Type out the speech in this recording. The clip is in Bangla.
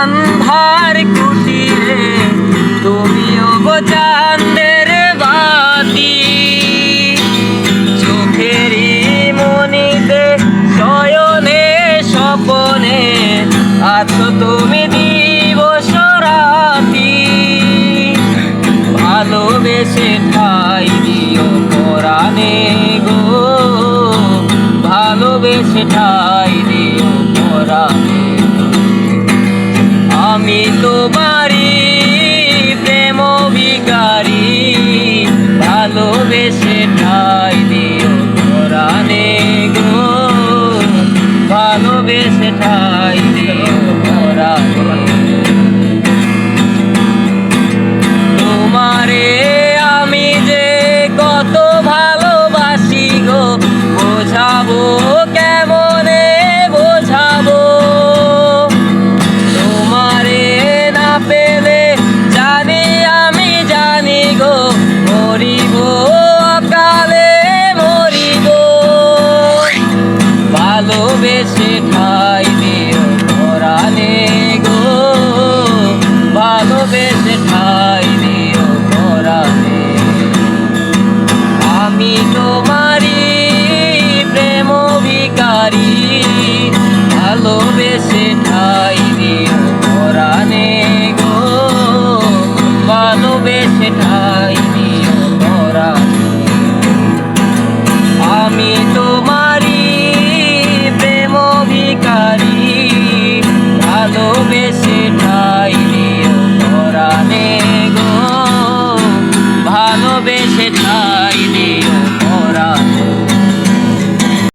আন্ধার কুটিরে, তুমিও গোচান্দের বাতি। চোখেরই মনিতে শয়নে, স্বপনে আছো তুমি দিবস রাতি। ভালোবেসে ঠাই দিও পরাণে গো। ভালোবেসে ঠাই দিও পরাণে আমি তোমারি প্রেম বিকারি ভালোবেসে ঠাই দিও কোরআনে গো ভালোবেসে ঠাই গো মরিব কালে মরিব। ভালোবেসে ঠাই দিও পরাণে গো। ভালোবেসে ঠাই দিও পরাণে আমি তোমার